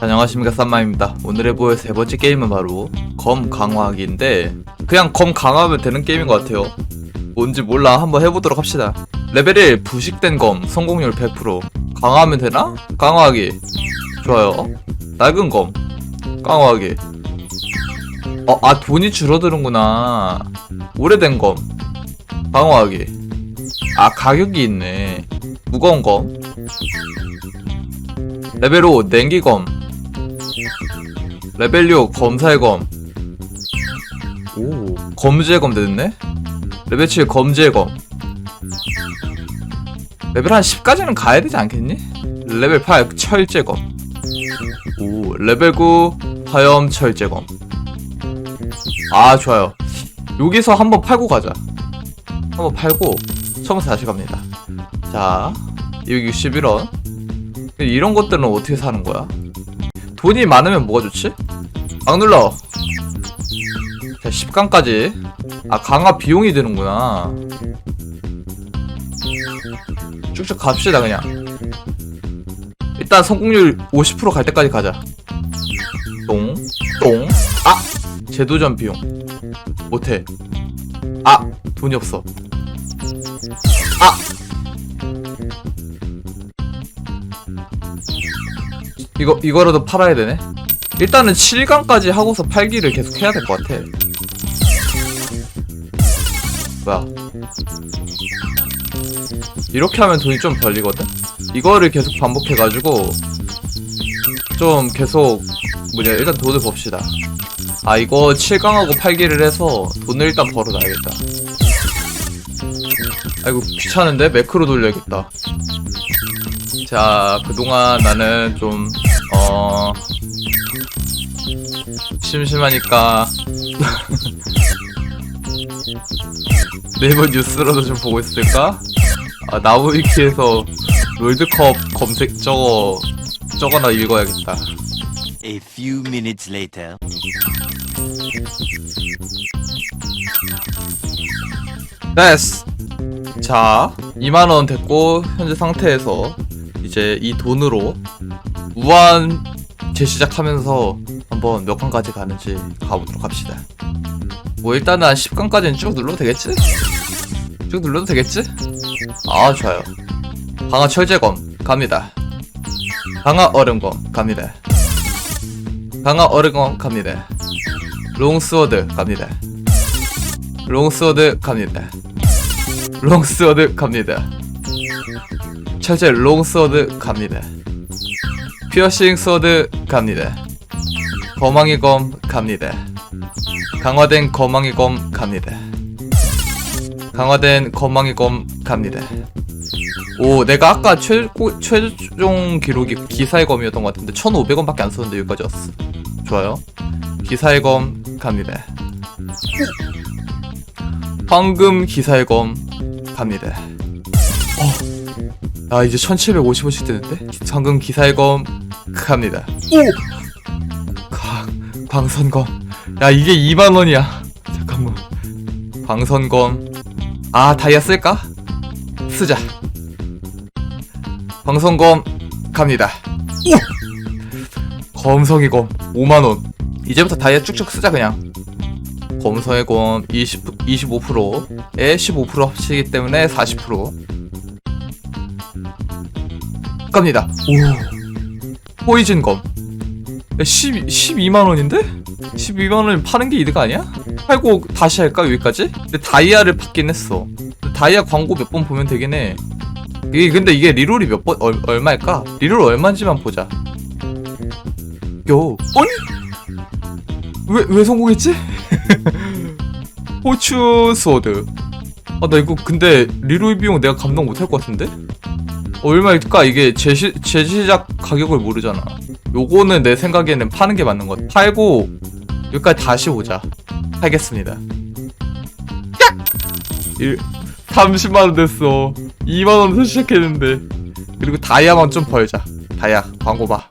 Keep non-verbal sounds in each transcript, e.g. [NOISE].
안녕하십니까 쌈마입니다. 오늘 해볼 세 번째 게임은 바로 검 강화하기인데 그냥 검 강화하면 되는 게임인 것 같아요. 뭔지 몰라. 한번 해보도록 합시다. 레벨 1 부식된 검 성공률 100% 강화하면 되나? 강화하기. 좋아요. 낡은 검 강화하기. 어, 아 돈이 줄어드는구나. 오래된 검 강화하기. 아 가격이 있네. 무거운 검. 레벨 5 냉기검 레벨 6 검사의 검 오, 검지의 검 됐네? 레벨 7 검지의 검 레벨 한 10까지는 가야 되지 않겠니? 레벨 8 철제 검 오, 레벨 9 화염 철제 검 아, 좋아요. 여기서 한번 팔고 가자. 한번 팔고 처음부터 다시 갑니다. 자, 261원. 이런 것들은 어떻게 사는 거야? 돈이 많으면 뭐가 좋지? 막 눌러. 자, 10강까지. 아, 강화 비용이 드는구나. 쭉쭉 갑시다, 그냥. 일단 성공률 50%갈 때까지 가자. 똥, 똥, 아! 재도전 비용. 못해. 아! 돈이 없어. 아! 이거, 이거라도 팔아야 되네? 일단은 7강까지 하고서 팔기를 계속 해야 될 것 같아. 뭐야. 이렇게 하면 돈이 좀 벌리거든? 이거를 계속 반복해가지고, 좀 계속, 뭐냐, 일단 돈을 봅시다. 아, 이거 7강하고 팔기를 해서 돈을 일단 벌어놔야겠다. 아이고, 귀찮은데? 매크로 돌려야겠다. 자, 그동안 나는 좀, 어, 심심하니까, 네이버 뉴스로도 좀 보고 있을까? 아, 나무위키에서 롤드컵 검색 저거, 저거나 읽어야겠다. A few minutes later. 됐어. 자, 2만 원 됐고, 현재 상태에서 이제 이 돈으로 무한 재시작하면서 한번 몇 강까지 가는지 가보도록 합시다. 뭐 일단은 한 10강까지는 쭉 눌러도 되겠지? 쭉 눌러도 되겠지? 아, 좋아요. 강화 철제검 갑니다. 강화 얼음검 갑니다. 강화 얼음검 갑니다. 롱스워드 갑니다. 롱스워드 갑니다. 롱스워드 갑니다. 철제 롱스워드 갑니다. 피어싱 스워드 갑니다. 거망이 검 갑니다. 강화된 거망이 검 갑니다. 강화된 거망이 검 갑니다. 오, 내가 아까 최고, 최종 기록이 기사의 검이었던 것 같은데 1,500원 밖에 안 썼는데 여기까지 왔어. 좋아요. 기사의 검 갑니다. 황금 기사의 검 갑니다. 어. 아 이제 1750원씩 되는데? 황금 기사의 검 갑니다. 광선검. 야 이게 2만원이야. 잠깐만. 광선검. 아 다이아 쓸까? 쓰자. 광선검 갑니다. 오! 검성이 검 5만원. 이제부터 다이아 쭉쭉 쓰자 그냥. 검성의 검 20, 25%에 15% 합치기 때문에 40% 갑니다. 오 포이즌 검 10, 12만원인데? 12만원 파는 게 이득 아니야? 팔고 다시 할까 여기까지? 근데 다이아를 받긴 했어 다이아 광고 몇 번 보면 되긴 해 이게 근데 이게 리롤이 몇 번 얼마일까? 리롤 얼마인지만 보자 요 아니? 왜, 왜 성공했지? [LAUGHS] 호추 스워드. 아, 나 이거 근데 리로이 비용 내가 감당 못할 것 같은데? 얼마일까? 이게 제시, 제시작 가격을 모르잖아. 요거는 내 생각에는 파는 게 맞는 것 같아. 팔고, 여기까지 다시 오자. 팔겠습니다. 야! 30만 원 됐어. 2만 원에서 시작했는데. 그리고 다이아만 좀 벌자. 다이아, 광고 봐.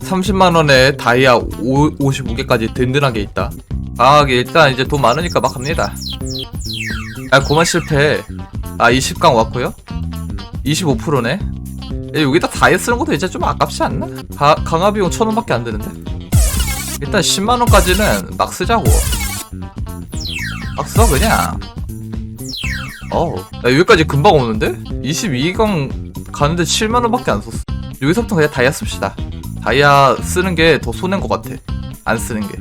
30만 원에 다이아 5, 55개까지 든든하게 있다. 강하게 일단 이제 돈 많으니까 막 갑니다. 아, 고만 실패. 아, 20강 왔고요 25%네. 야, 여기다 다이어 쓰는 것도 이제 좀 아깝지 않나? 가, 강화 비용 천 원밖에 안 드는데. 일단 10만 원까지는 막 쓰자고. 막 써 그냥. 어, 야, 여기까지 금방 오는데? 22강 가는데 7만 원밖에 안 썼어. 여기서부터 그냥 다이아 씁시다. 다이아 쓰는 게 더 손해인 것 같아. 안 쓰는 게.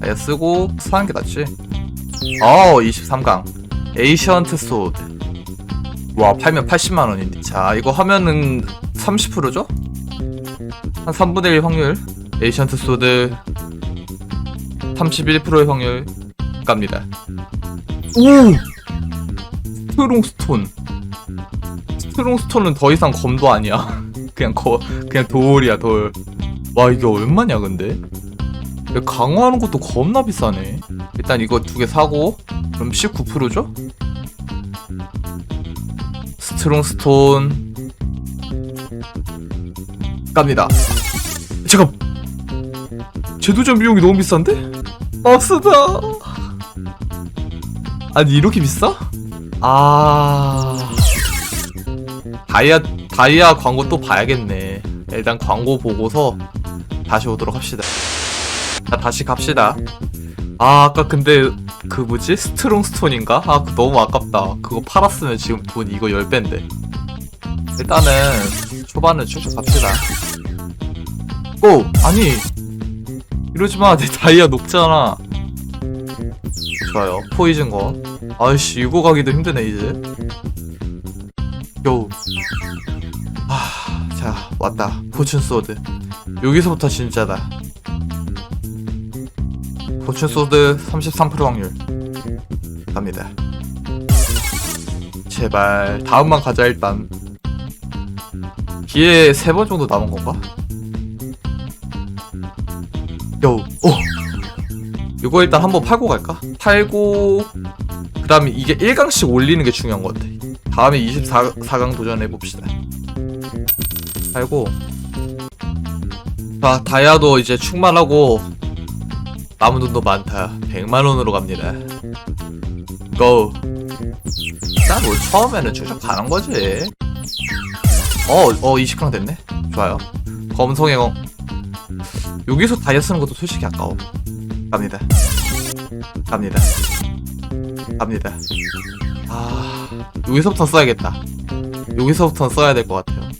다이아 쓰고 사는 게 낫지. 어, 23강. 에이션트 소드. 와, 팔면 80만 원인데. 자, 이거 하면은 30%죠? 한 3분의 1 확률. 에이션트 소드 31%의 확률 갑니다. 오! 스트롱 스톤. 스트롱 스톤은 더 이상 검도 아니야. [LAUGHS] 그냥 거, 그냥 돌이야, 돌. 와, 이게 얼마냐, 근데? 야, 강화하는 것도 겁나 비싸네. 일단 이거 두 개 사고, 그럼 19%죠? 스트롱 스톤. 갑니다. 잠깐! 제도전 비용이 너무 비싼데? 아, 쓰다! 아니, 이렇게 비싸? 아. 다이아, 다이아 광고 또 봐야겠네. 일단 광고 보고서 다시 오도록 합시다. 자, 다시 갑시다. 아, 아까 근데 그 뭐지? 스트롱 스톤인가? 아, 그거 너무 아깝다. 그거 팔았으면 지금 돈 이거 10배인데. 일단은 초반은 쭉쭉 갑시다. 고! 아니! 이러지 마. 내 다이아 녹잖아. 좋아요. 포이즌 거. 아이씨, 이거 가기도 힘드네, 이제. 요. 아, 자, 왔다. 포춘 소드. 여기서부터 진짜다. 포춘 소드 33% 확률. 갑니다. 제발, 다음만 가자, 일단. 기회 세 번 정도 남은 건가? 요, 오! 이거 일단 한번 팔고 갈까? 팔고, 그 다음에 이게 1강씩 올리는 게 중요한 것 같아. 다음에 24강 도전해봅시다. 팔고, 자, 다이아도 이제 충만하고, 남은 돈도 많다. 100만원으로 갑니다. 고! 일단 뭐 처음에는 가는 거지. 어, 어, 20강 됐네? 좋아요. 검성의 공. 여기서 다이아 쓰는 것도 솔직히 아까워. 갑니다. 갑니다. 갑니다. 아, 여기서부터 써야겠다. 여기서부터 써야 될 것 같아요.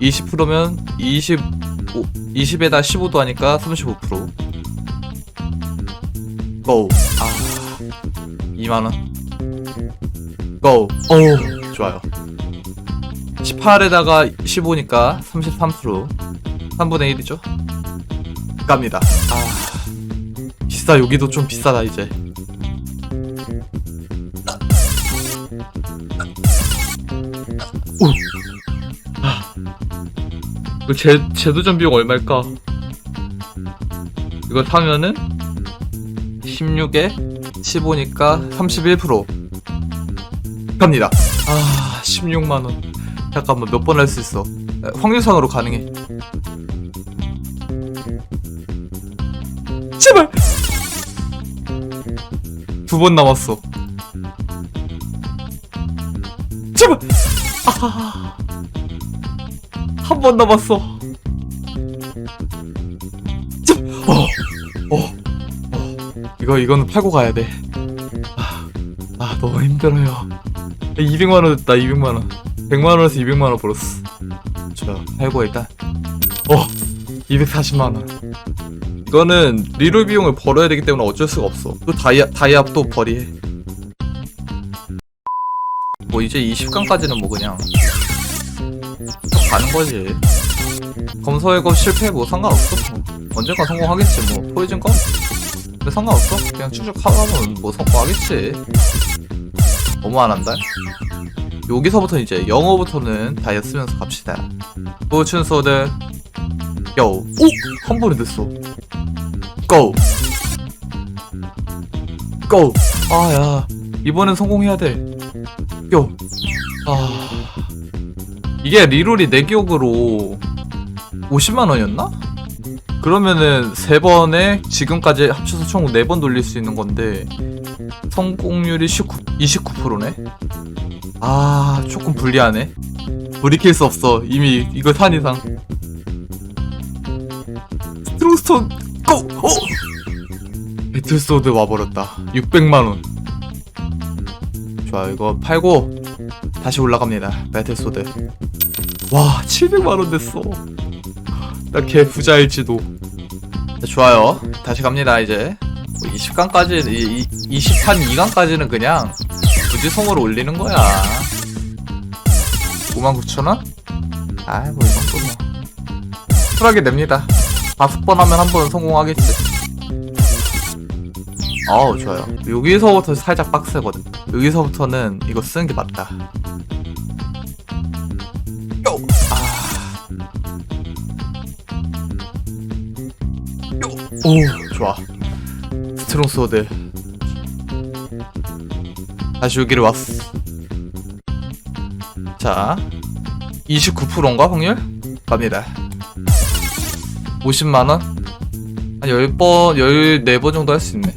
20%면 25, 20에다 15도 하니까 35%. 고. 아, 2만원. 고. 오, 좋아요. 18에다가 15니까 33%. 3분의 1이죠? 갑니다. 아, 비싸. 여기도 좀 비싸다, 이제. 오! 아. 제, 제도전 비용 얼마일까? 이거 사면은 16에 15니까 31% 갑니다. 아, 16만원. 잠깐만, 몇 번 할 수 있어. 에, 확률상으로 가능해. 제발! 두 번 남았어. 제발! 아, 한번 남았어. 이거, 이거는 팔고 가야 돼. 아, 아 너무 힘들어요. 200만 원 됐다, 200만 원. 100만 원에서 200만 원 벌었어. 자, 팔고 일단. 어, 240만 원. 이거는 리롤 비용을 벌어야 되기 때문에 어쩔 수가 없어. 또 다이아, 또 벌이해. 뭐 이제 20강까지는 뭐 그냥 쭉 가는 거지. 거 실패 뭐 상관없어. 뭐. 언젠가 성공하겠지 뭐. 포이즌 거? 근데 상관없어. 그냥 쭉쭉 하면 뭐 성공하겠지. 너무 안 한다. 여기서부터 이제 영어부터는 다이아 쓰면서 갑시다. 포춘 소드 요. 오! 한 번에 됐어. 고! 고! 아, 야. 이번엔 성공해야 돼. 요. 아. 이게 리롤이 내 기억으로 50만원이었나? 그러면은 세 번에 지금까지 합쳐서 총 4번 돌릴 수 있는 건데 성공률이 19, 29%네? 아, 조금 불리하네. 돌이킬 수 없어. 이미 이거 산 이상. 스트롱스톤 고! 어! 배틀소드 와버렸다. 600만원. 좋아, 이거 팔고 다시 올라갑니다. 배틀소드. 와, 700만원 됐어. 나 개 부자일지도. 자, 좋아요. 다시 갑니다, 이제. 20강까지, 20판 2강까지는 그냥 굳이 송으로 올리는 거야. 59,000원? 아이, 뭐, 이 정도 뭐. 쿨하게 냅니다. 다섯 번 하면 한 번은 성공하겠지. 어우, 좋아요. 여기서부터 살짝 빡세거든. 여기서부터는 이거 쓰는 게 맞다. 오, 좋아. 스트롱 소드. 다시 여기를 왔어. 자, 29%인가 확률? 갑니다. 50만원? 한 10번, 14번 정도 할 수 있네.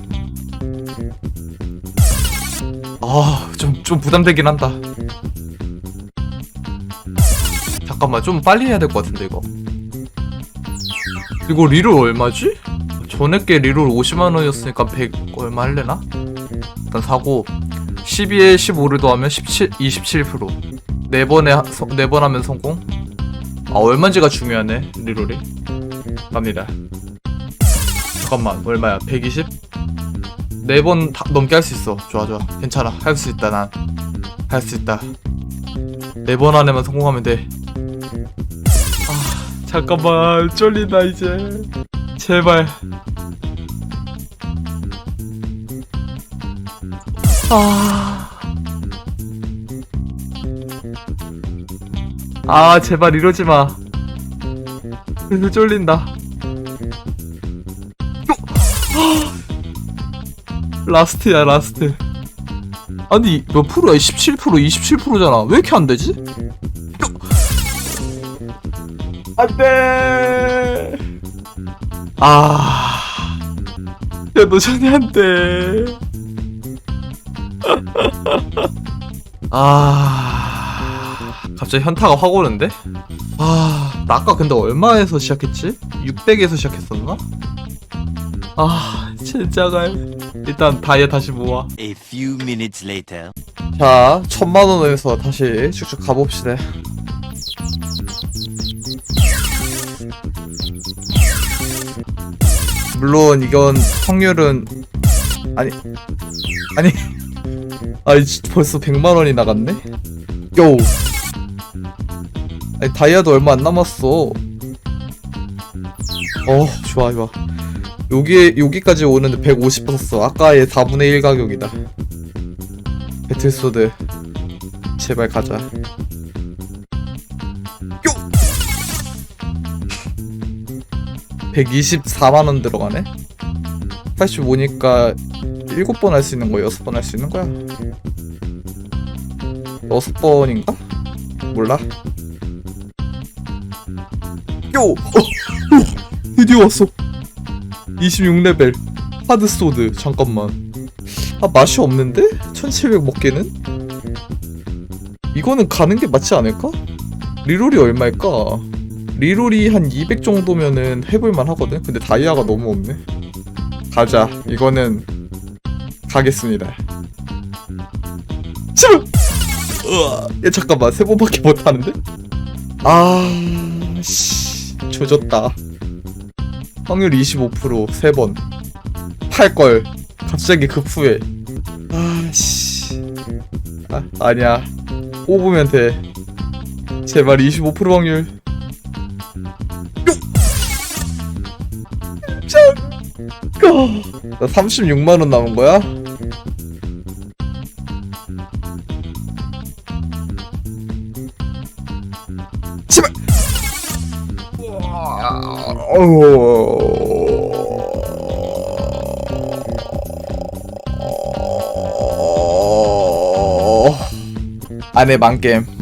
아, 좀, 좀 부담되긴 한다. 잠깐만, 좀 빨리 해야 될 것 같은데, 이거. 이거 리롤 얼마지? 전에 게 리롤 50만원이었으니까 100 얼마 할래나? 일단 사고, 12에 15를 더하면 17, 27%. 4번에, 4번 하면 성공? 아, 얼마인지가 중요하네, 리롤이. 갑니다. 잠깐만, 얼마야? 120? 4번 다 넘게 할 수 있어. 좋아, 좋아. 괜찮아. 할 수 있다, 난. 할 수 있다. 4번 안에만 성공하면 돼. 아, 잠깐만. 쫄린다, 이제. 제발. 아. 아, 제발 이러지 마. 그래서 쫄린다. 라스트야, 라스트. 아니, 몇 프로야? 17%, 27%잖아. 왜 이렇게 안 되지? 안 돼! 아. 야, 너 전에 안 돼. 아. 갑자기 현타가 확 오는데? 아, 나 아까 근데 얼마에서 시작했지? 600에서 시작했었나? 아, 진짜갈. 일단 다이아 다시 모아. A few minutes later. 자, 천만 원에서 다시 쭉쭉 가봅시다. 물론 이건 확률은 아니 아니 아니 벌써 100만 원이 나갔네. 요. 아니 다이아도 얼마 안 남았어. 어, 좋아 좋아. 여기 여기까지 오는데 150 썼어. 아까의 4분의 1 가격이다. 배틀소드 제발 가자. 요. 124만 원 들어가네. 85니까 7번 할 수 있는 거야, 6번 할 수 있는 거야. 6번인가? 몰라. 요! 어, [LAUGHS] 오! 드디어 왔어. 26레벨. 하드소드. 잠깐만. 아, 맛이 없는데? 1700 먹기는? 이거는 가는 게 맞지 않을까? 리롤이 얼마일까? 리롤이 한 200 정도면은 해볼만 하거든? 근데 다이아가 너무 없네. 가자. 이거는 가겠습니다. 지금! 으아, 야, 잠깐만. 세 번밖에 못 하는데? 아, 씨. 조졌다. 확률 25%, 세 번. 팔걸. 갑자기 급후에. 아, 씨. 아, 아니야. 뽑으면 돼. 제발 25% 확률. 나 36만원 남은 거야? 안에 만겜